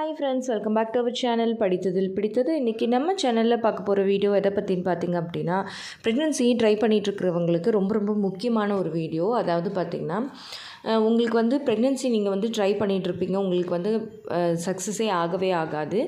Hi friends welcome back to our channel படித்ததில் பிடித்தது. இன்றைக்கி நம்ம சேனலில் பார்க்க போகிற வீடியோ எதை பற்றின்னு பார்த்தீங்க அப்படின்னா ப்ரெக்னென்சி ட்ரை பண்ணிகிட்ருக்கிறவங்களுக்கு ரொம்ப ரொம்ப முக்கியமான ஒரு வீடியோ அதாவது பார்த்திங்கன்னா உங்களுக்கு வந்து ப்ரெக்னென்சி நீங்கள் வந்து ட்ரை பண்ணிகிட்ருப்பீங்க உங்களுக்கு வந்து சக்ஸஸே ஆகவே ஆகாது.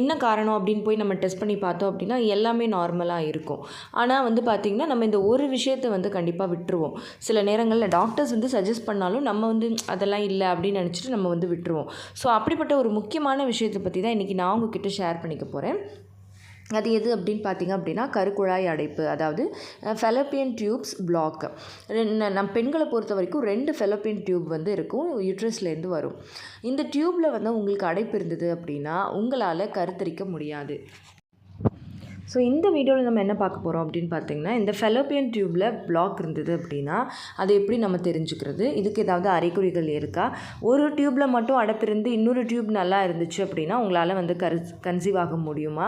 என்ன காரணம் அப்படின்னு போய் நம்ம டெஸ்ட் பண்ணி பார்த்தோம் அப்படின்னா எல்லாமே நார்மலாக இருக்கும். ஆனால் வந்து பார்த்திங்கன்னா நம்ம இந்த ஒரு விஷயத்தை வந்து கண்டிப்பாக விட்டுருவோம். சில நேரங்களில் டாக்டர்ஸ் வந்து சஜஸ்ட் பண்ணாலும் நம்ம வந்து அதெல்லாம் இல்லை அப்படின்னு நினச்சிட்டு நம்ம வந்து விட்டுருவோம். ஸோ அப்படிப்பட்ட ஒரு முக்கியமான விஷயத்தை பற்றி தான் இன்றைக்கி நான் உங்ககிட்ட ஷேர் பண்ணிக்க போகிறேன் அது எது அப்படின்னு பார்த்தீங்க அப்படின்னா கருக்குழாய் அடைப்பு அதாவது ஃபெலப்பியன் டியூப்ஸ் பிளாக் நம்ம பெண்களை பொறுத்த வரைக்கும் ரெண்டு ஃபெலப்பியன் டியூப் வந்து இருக்கும் யூட்ரஸ்லேருந்து வரும். இந்த டியூப்பில் வந்து உங்களுக்கு அடைப்பு இருந்தது அப்படின்னா உங்களால் கருத்தரிக்க முடியாது. ஸோ இந்த வீடியோவில் நம்ம என்ன பார்க்க போகிறோம் அப்படின்னு பார்த்தீங்கன்னா இந்த ஃபெலோப்பியன் டியூப்பில் பிளாக் இருந்தது அப்படின்னா அதை எப்படி நம்ம தெரிஞ்சுக்கிறது? இதுக்கு ஏதாவது அறிகுறிகள் இருக்கா? ஒரு டியூப்பில் மட்டும் அடைப்பிருந்து இன்னொரு டியூப் நல்லா இருந்துச்சு அப்படின்னா உங்களால் வந்து கரு கன்சீவ் ஆக முடியுமா?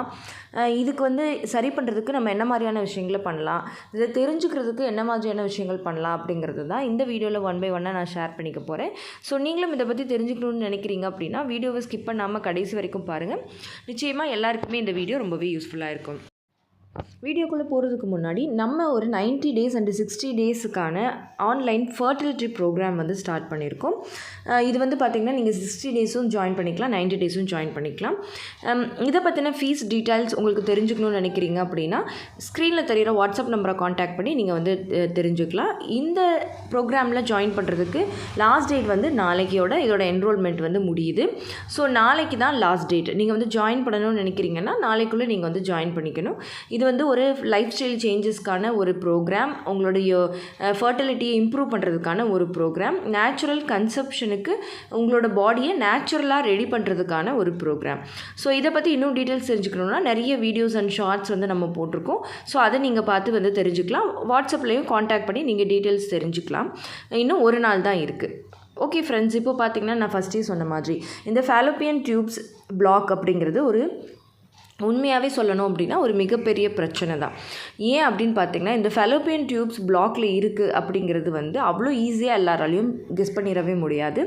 இதுக்கு வந்து சரி பண்ணுறதுக்கு நம்ம என்ன மாதிரியான விஷயங்களை பண்ணலாம்? இதை தெரிஞ்சுக்கிறதுக்கு என்ன மாதிரியான விஷயங்கள் பண்ணலாம் அப்படிங்கிறது தான் இந்த வீடியோவில் ஒன் பை ஒன்னாக நான் ஷேர் பண்ணிக்க போகிறேன் ஸோ நீங்களும் இதை பற்றி தெரிஞ்சுக்கணும்னு நினைக்கிறீங்க அப்படின்னா வீடியோவை ஸ்கிப் பண்ணாமல் கடைசி வரைக்கும் பாருங்கள் நிச்சயமாக எல்லாருக்குமே இந்த வீடியோ ரொம்பவே யூஸ்ஃபுல்லாக இருக்கும். வீடியோக்குள்ளே போகிறதுக்கு முன்னாடி நம்ம ஒரு 90 டேஸ் அண்டு சிக்ஸ்டி டேஸுக்கான ஆன்லைன் ஃபர்டிலிட்டி ப்ரோக்ராம் வந்து ஸ்டார்ட் பண்ணியிருக்கோம். இது வந்து பார்த்திங்கன்னா நீங்கள் சிக்ஸ்டி டேஸும் ஜாயின் பண்ணிக்கலாம் 90 டேஸும் ஜாயின் பண்ணிக்கலாம். இதை பற்றின ஃபீஸ் டீட்டெயில்ஸ் உங்களுக்கு தெரிஞ்சுக்கணும்னு நினைக்கிறீங்க அப்படின்னா ஸ்க்ரீனில் தெரிகிற வாட்ஸ்அப் நம்பரை காண்டாக்ட் பண்ணி நீங்கள் வந்து தெரிஞ்சுக்கலாம். இந்த ப்ரோக்ராமில் ஜாயின் பண்ணுறதுக்கு லாஸ்ட் டேட் வந்து நாளைக்கியோட இதோட என்ரோல்மெண்ட் வந்து முடியுது. ஸோ நாளைக்கு தான் லாஸ்ட் டேட் நீங்கள் வந்து ஜாயின் பண்ணணும்னு நினைக்கிறீங்கன்னா நாளைக்குள்ளே நீங்கள் வந்து ஜாயின் பண்ணிக்கணும். இது வந்து ஒரு லைஃப் ஸ்டைல் சேஞ்சஸ்க்கான ஒரு ப்ரோக்ராம் உங்களுடைய ஃபர்டிலிட்டியை இம்ப்ரூவ் பண்ணுறதுக்கான ஒரு ப்ரோக்ராம் நேச்சுரல் கன்செப்ஷனுக்கு உங்களோட பாடியை நேச்சுரலாக ரெடி பண்ணுறதுக்கான ஒரு ப்ரோக்ராம் ஸோ இதை பற்றி இன்னும் டீட்டெயில்ஸ் தெரிஞ்சுக்கணுன்னா நிறைய வீடியோஸ் அண்ட் ஷார்ட்ஸ் வந்து நம்ம போட்டிருக்கோம். ஸோ அதை நீங்கள் பார்த்து வந்து தெரிஞ்சுக்கலாம். வாட்ஸ்அப்லேயும் காண்டாக்ட் பண்ணி நீங்கள் டீட்டெயில்ஸ் தெரிஞ்சுக்கலாம். இன்னும் ஒரு நாள் தான் இருக்குது ஓகே ஃப்ரெண்ட்ஸ் இப்போ பார்த்தீங்கன்னா நான் ஃபஸ்ட்டே சொன்ன மாதிரி இந்த ஃபேலோப்பியன் டியூப்ஸ் பிளாக் அப்படிங்கிறது ஒரு உண்மையாகவே சொல்லணும் அப்படின்னா ஒரு மிகப்பெரிய பிரச்சனை தான். ஏன் அப்படின்னு பார்த்தீங்கன்னா இந்த ஃபெலோப்பியன் டியூப்ஸ் பிளாக்ல இருக்குது அப்படிங்கிறது வந்து அவ்வளோ ஈஸியாக எல்லாராலையும் கெஸ் பண்ணிடவே முடியாது.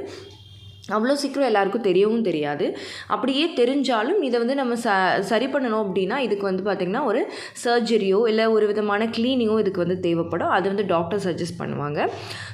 அவ்வளோ சீக்கிரம் எல்லாருக்கும் தெரியவும் தெரியாது. அப்படியே தெரிஞ்சாலும் இதை வந்து நம்ம ச சரி பண்ணணும் அப்படின்னா இதுக்கு வந்து பார்த்திங்கன்னா ஒரு சர்ஜரியோ இல்லை ஒரு விதமான க்ளீனிங்கோ இதுக்கு வந்து தேவைப்படும். அது வந்து டாக்டர் சஜஸ்ட் பண்ணுவாங்க.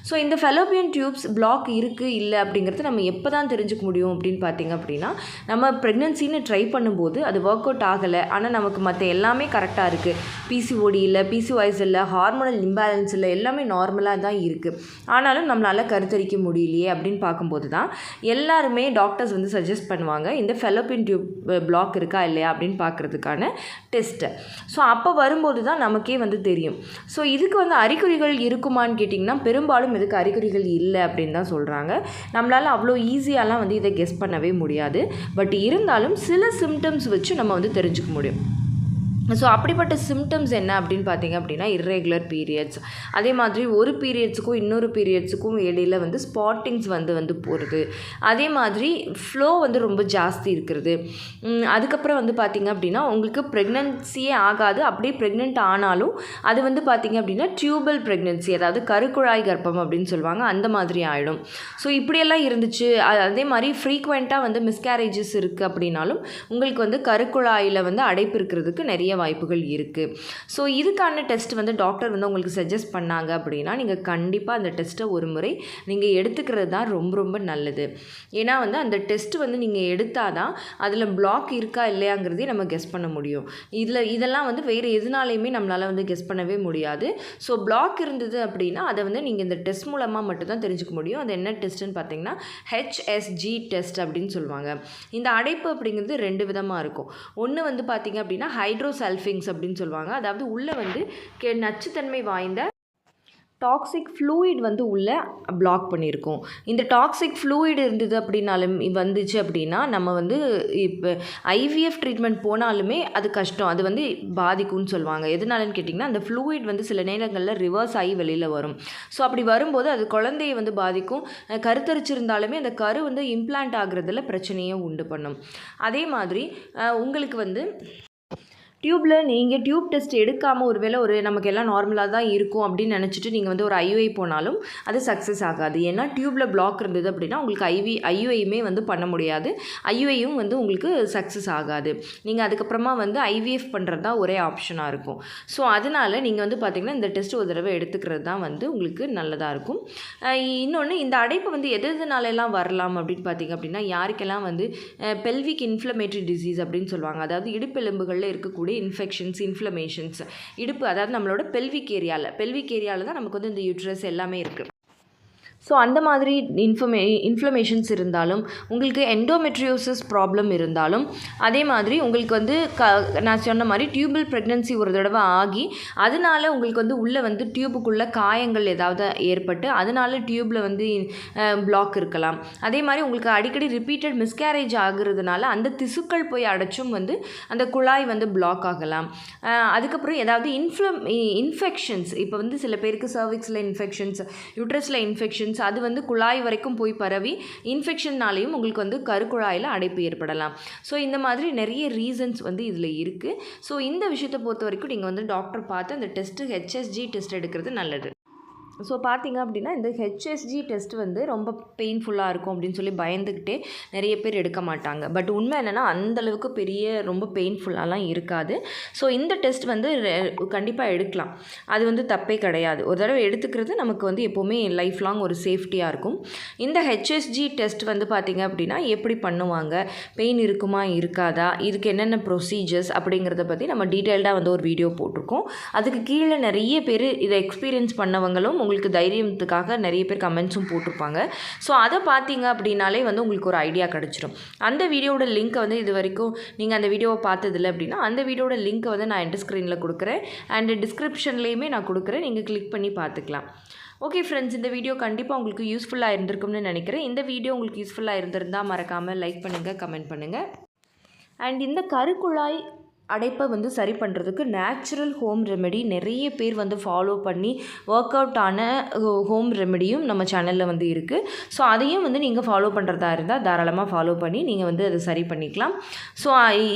ஸோ இந்த ஃபெலோபியன் டியூப்ஸ் பிளாக் இருக்குது இல்லை அப்படிங்கிறது நம்ம எப்போ தான் தெரிஞ்சுக்க முடியும் அப்படின்னு பார்த்திங்க அப்படின்னா நம்ம ப்ரெக்னென்சின்னு ட்ரை பண்ணும்போது அது ஒர்க் அவுட் ஆகலை. ஆனால் நமக்கு மற்ற எல்லாமே கரெக்டாக இருக்குது பிசிஓடி இல்லை பிசிஒய்ஸ் இல்லை ஹார்மோனல் இம்பேலன்ஸ் இல்லை எல்லாமே நார்மலாக தான் இருக்குது ஆனாலும் நம்மளால் கருத்தரிக்க முடியலையே அப்படின்னு பார்க்கும்போது தான் எல்லாருமே டாக்டர்ஸ் வந்து சஜஸ்ட் பண்ணுவாங்க இந்த ஃபெலோபின் டியூப் பிளாக் இருக்கா இல்லையா அப்படின்னு பார்க்குறதுக்கான டெஸ்ட்டை ஸோ அப்போ வரும்போது தான் நமக்கே வந்து தெரியும். ஸோ இதுக்கு வந்து அறிகுறிகள் இருக்குமான்னு கேட்டிங்கன்னா பெரும்பாலும் இதுக்கு அறிகுறிகள் இல்லை அப்படின்னு தான் சொல்கிறாங்க நம்மளால் அவ்வளோ ஈஸியாலாம் வந்து இதை கெஸ் பண்ணவே முடியாது. பட் இருந்தாலும் சில சிம்டம்ஸ் வச்சு நம்ம வந்து தெரிஞ்சுக்க முடியும். ஸோ அப்படிப்பட்ட சிம்டம்ஸ் என்ன அப்படின்னு பார்த்தீங்க அப்படின்னா இர்ரெகுலர் பீரியட்ஸ் அதே மாதிரி ஒரு பீரியட்ஸுக்கும் இன்னொரு பீரியட்ஸுக்கும் இடையில வந்து ஸ்பாட்டிங்ஸ் வந்து வந்து போகிறது அதே மாதிரி ஃப்ளோ வந்து ரொம்ப ஜாஸ்தி இருக்கிறது. அதுக்கப்புறம் வந்து பார்த்தீங்க அப்படின்னா உங்களுக்கு ப்ரெக்னன்சியே ஆகாது. அப்படியே ப்ரெக்னென்ட் ஆனாலும் அது வந்து பார்த்தீங்க அப்படின்னா டியூபல் ப்ரெக்னென்சி அதாவது கருக்குழாய் கர்ப்பம் அப்படின்னு சொல்லுவாங்க. அந்த மாதிரி ஆகிடும் ஸோ இப்படியெல்லாம் இருந்துச்சு. அதே மாதிரி ஃப்ரீக்வெண்ட்டாக வந்து மிஸ்கேரேஜஸ் இருக்குது அப்படின்னாலும் உங்களுக்கு வந்து கருக்குழாயில் வந்து அடைப்பு இருக்கிறதுக்கு நிறைய வாய்ப்புகள் இருக்குது ஸோ இதுக்கான டெஸ்ட் வந்து டாக்டர் வந்து உங்களுக்கு சஜஸ்ட் பண்ணாங்க அப்படின்னா நீங்கள் கண்டிப்பாக அந்த டெஸ்ட்டை ஒரு முறை நீங்கள் எடுத்துக்கிறது தான் ரொம்ப ரொம்ப நல்லது. ஏன்னா வந்து அந்த டெஸ்ட் வந்து நீங்கள் எடுத்தால் தான் அதில் பிளாக் இருக்கா இல்லையாங்கிறதே நம்ம கெஸ் பண்ண முடியும். இதில் இதெல்லாம் வந்து வேறு எதுனாலையுமே நம்மளால் வந்து கெஸ் பண்ணவே முடியாது. ஸோ பிளாக் இருந்தது அப்படின்னா அதை வந்து நீங்கள் இந்த டெஸ்ட் மூலமாக மட்டும்தான் தெரிஞ்சுக்க முடியும். அது என்ன டெஸ்ட்டுன்னு பார்த்தீங்கன்னா ஹெச்எஸ்ஜி டெஸ்ட் அப்படின்னு சொல்லுவாங்க. இந்த அடைப்பு அப்படிங்கிறது ரெண்டு விதமாக இருக்கும். ஒன்று வந்து பார்த்தீங்க அப்படின்னா சல்ஃபிங்ஸ் அப்படின்னு சொல்லுவாங்க. அதாவது உள்ளே வந்து கெ நச்சுத்தன்மை வாய்ந்த டாக்ஸிக் ஃப்ளூயிட் வந்து உள்ளே பிளாக் பண்ணியிருக்கோம். இந்த டாக்ஸிக் ஃப்ளூயிட் இருந்தது அப்படின்னாலும் வந்துச்சு அப்படின்னா நம்ம வந்து இப்போ ஐவிஎஃப் ட்ரீட்மெண்ட் போனாலுமே அது கஷ்டம். அது வந்து பாதிக்கும்னு சொல்லுவாங்க. எதனாலன்னு கேட்டிங்கன்னா அந்த ஃப்ளூயிட் வந்து சில நேரங்களில் ரிவர்ஸ் ஆகி வெளியில் வரும். ஸோ அப்படி வரும்போது அது குழந்தையை வந்து பாதிக்கும். கருத்தரிச்சிருந்தாலுமே அந்த கரு வந்து இம்ப்ளான்ட் ஆகுறதுல பிரச்சனையை உண்டு பண்ணும். அதே மாதிரி உங்களுக்கு வந்து டியூப்பில் நீங்கள் டியூப் டெஸ்ட் எடுக்காமல் ஒரு வேளை ஒரு நமக்கு எல்லாம் நார்மலாக தான் இருக்கும் அப்படின்னு நினச்சிட்டு நீங்கள் வந்து ஒரு ஐயுஐ போனாலும் அது சக்ஸஸ் ஆகாது. ஏன்னா டியூப்பில் பிளாக் இருந்தது அப்படின்னா உங்களுக்கு ஐவி ஐயுஐயுமே வந்து பண்ண முடியாது. ஐயுஐயும் வந்து உங்களுக்கு சக்ஸஸ் ஆகாது. நீங்கள் அதுக்கப்புறமா வந்து ஐவிஎஃப் பண்ணுறது தான் ஒரே ஆப்ஷனாக இருக்கும். ஸோ அதனால் நீங்கள் வந்து பார்த்திங்கன்னா இந்த டெஸ்ட் ஒரு தடவை எடுத்துக்கிறது தான் வந்து உங்களுக்கு நல்லதாக இருக்கும். இன்னொன்று இந்த அடைப்பு வந்து எது எதுனாலெல்லாம் வரலாம் அப்படின்னு பார்த்தீங்க அப்படின்னா யாருக்கெல்லாம் வந்து பெல்விக் இன்ஃப்ளமேட்டரி டிசீஸ் அப்படின்னு சொல்லுவாங்க. அதாவது இடுப்பெலும்புகளில் இருக்கக்கூடிய இன்ஃபெக்ஷன்ஸ் இன்ஃப்ளமேஷன்ஸ் இடுப்பு அதாவது நம்மளோட பெல்விக் ஏரியாவில் பெல்விக் ஏரியாவில் தான் நமக்கு வந்து இந்த யூட்ரஸ் எல்லாமே இருக்குது ஸோ அந்த மாதிரி இன்ஃபர்மே இன்ஃப்ளமேஷன்ஸ் இருந்தாலும் உங்களுக்கு எண்டோமெட்ரியோசிஸ் ப்ராப்ளம் இருந்தாலும் அதே மாதிரி உங்களுக்கு வந்து க நான் சொன்ன மாதிரி டியூபிள் ப்ரெக்னன்சி ஒரு தடவை ஆகி அதனால உங்களுக்கு வந்து உள்ளே வந்து டியூபுக்குள்ளே காயங்கள் ஏதாவது ஏற்பட்டு அதனால டியூப்பில் வந்து பிளாக் இருக்கலாம். அதே மாதிரி உங்களுக்கு அடிக்கடி ரிப்பீட்டட் மிஸ்கேரேஜ் ஆகுறதுனால அந்த திசுக்கள் போய் அடைச்சும் வந்து அந்த குழாய் வந்து பிளாக் ஆகலாம். அதுக்கப்புறம் ஏதாவது இன்ஃப்ளம் இன்ஃபெக்ஷன்ஸ் இப்போ வந்து சில பேருக்கு சர்விக்ஸில் இன்ஃபெக்ஷன்ஸ் யூட்ரஸில் இன்ஃபெக்ஷன்ஸ் அது வந்து குழாய் வரைக்கும் போய் பரவி இன்ஃபெக்ஷன்னாலேயும் உங்களுக்கு வந்து கருக்குழாயில் அடைப்பு ஏற்படலாம். ஸோ இந்த மாதிரி நிறைய ரீசன்ஸ் வந்து இதில் இருக்குது ஸோ இந்த விஷயத்தை பொறுத்த வரைக்கும் நீங்கள் வந்து டாக்டர் பார்த்து அந்த டெஸ்ட்டு ஹெச்எஸ்ஜி டெஸ்ட் எடுக்கிறது நல்லது. ஸோ பார்த்தீங்க அப்படின்னா இந்த ஹெச்எஸ்ஜி டெஸ்ட் வந்து ரொம்ப பெயின்ஃபுல்லாக இருக்கும் அப்படின்னு சொல்லி பயந்துக்கிட்டே நிறைய பேர் எடுக்க மாட்டாங்க. பட் உண்மை என்னென்னா அந்தளவுக்கு பெரிய ரொம்ப பெயின்ஃபுல்லாலாம் இருக்காது. ஸோ இந்த டெஸ்ட் வந்து கண்டிப்பாக எடுக்கலாம். அது வந்து தப்பே கிடையாது. ஒரு தடவை எடுத்துக்கிறது நமக்கு வந்து எப்போவுமே லைஃப் லாங் ஒரு சேஃப்டியாக இருக்கும். இந்த ஹெச்எஸ்ஜி டெஸ்ட் வந்து பார்த்திங்க அப்படின்னா எப்படி பண்ணுவாங்க? பெயின் இருக்குமா? இருக்காதா? இதுக்கு என்னென்ன ப்ரொசீஜர்ஸ் அப்படிங்கிறத பற்றி நம்ம டீட்டெயில்டாக வந்து ஒரு வீடியோ போட்டிருக்கோம். அதுக்கு கீழே நிறைய பேர் இதை எக்ஸ்பீரியன்ஸ் பண்ணவங்களும் உங்களுக்கு தைரியத்துக்காக நிறைய பேர் கமெண்ட்ஸும் போட்டிருப்பாங்க. ஸோ அதை பார்த்தீங்க அப்படின்னாலே வந்து உங்களுக்கு ஒரு ஐடியா கிடச்சிரும். அந்த வீடியோட லிங்க்கை வந்து இது வரைக்கும் நீங்கள் அந்த வீடியோவை பார்த்ததில்ல அப்படின்னா அந்த வீடியோட லிங்க்கை வந்து நான் எண்ட் ஸ்க்ரீனில் கொடுக்குறேன். அண்ட் டிஸ்கிரிப்ஷன்லேயுமே நான் கொடுக்குறேன். நீங்கள் கிளிக் பண்ணி பார்த்துக்கலாம். ஓகே ஃப்ரெண்ட்ஸ் இந்த வீடியோ கண்டிப்பாக உங்களுக்கு யூஸ்ஃபுல்லாக இருந்திருக்கும்னு நினைக்கிறேன். இந்த வீடியோ உங்களுக்கு யூஸ்ஃபுல்லாக இருந்திருந்தால் மறக்காமல் லைக் பண்ணுங்கள் கமெண்ட் பண்ணுங்கள் அண்ட் இந்த கருக்குழாய் அடைப்பை வந்து சரி பண்ணுறதுக்கு நேச்சுரல் ஹோம் ரெமெடி நிறைய பேர் வந்து ஃபாலோ பண்ணி ஒர்க் அவுட் ஆன ஹோம் ரெமெடியும் நம்ம சேனலில் வந்து இருக்குது ஸோ அதையும் வந்து நீங்கள் ஃபாலோ பண்ணுறதா இருந்தால் தாராளமாக ஃபாலோ பண்ணி நீங்கள் வந்து அதை சரி பண்ணிக்கலாம். ஸோ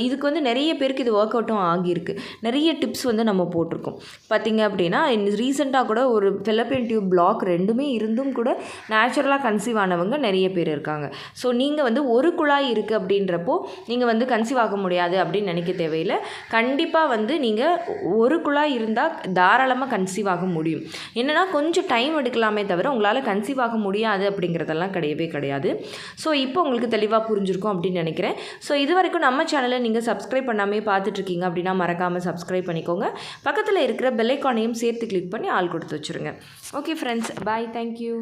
இதுக்கு வந்து நிறைய பேருக்கு இது ஒர்க் அவுட்டும் ஆகியிருக்கு. நிறைய டிப்ஸ் வந்து நம்ம போட்டிருக்கோம். பார்த்திங்க அப்படின்னா ரீசெண்டாக கூட ஒரு ஃபெலப்பியன் டியூப் பிளாக் ரெண்டுமே இருந்தும் கூட நேச்சுரலாக கன்சீவ் ஆனவங்க நிறைய பேர் இருக்காங்க. ஸோ நீங்கள் வந்து ஒரு குழாய் இருக்குது அப்படின்றப்போ நீங்கள் வந்து கன்சீவ் ஆக முடியாது அப்படின்னு நினைக்க தேவையில்லை. கண்டிப்பாக வந்து நீங்கள் ஒரு குழாய் இருந்தால் தாராளமாக கன்சீவ் ஆக முடியும். என்னென்னா கொஞ்சம் டைம் எடுக்கலாமே தவிர உங்களால் கன்சீவ் ஆக முடியாது அப்படிங்கிறதெல்லாம் கிடையவே கிடையாது. ஸோ இப்போ உங்களுக்கு தெளிவாக புரிஞ்சிருக்கும் அப்படின்னு நினைக்கிறேன். ஸோ இது வரைக்கும் நம்ம சேனலை நீங்கள் சப்ஸ்கிரைப் பண்ணாமே பார்த்துட்ருக்கீங்க அப்படின்னா மறக்காமல் சப்ஸ்கிரைப் பண்ணிக்கோங்க. பக்கத்தில் இருக்கிற பெல்லைக்கானையும் சேர்த்து கிளிக் பண்ணி ஆள் கொடுத்து வச்சுருங்க. Okay friends bye thank you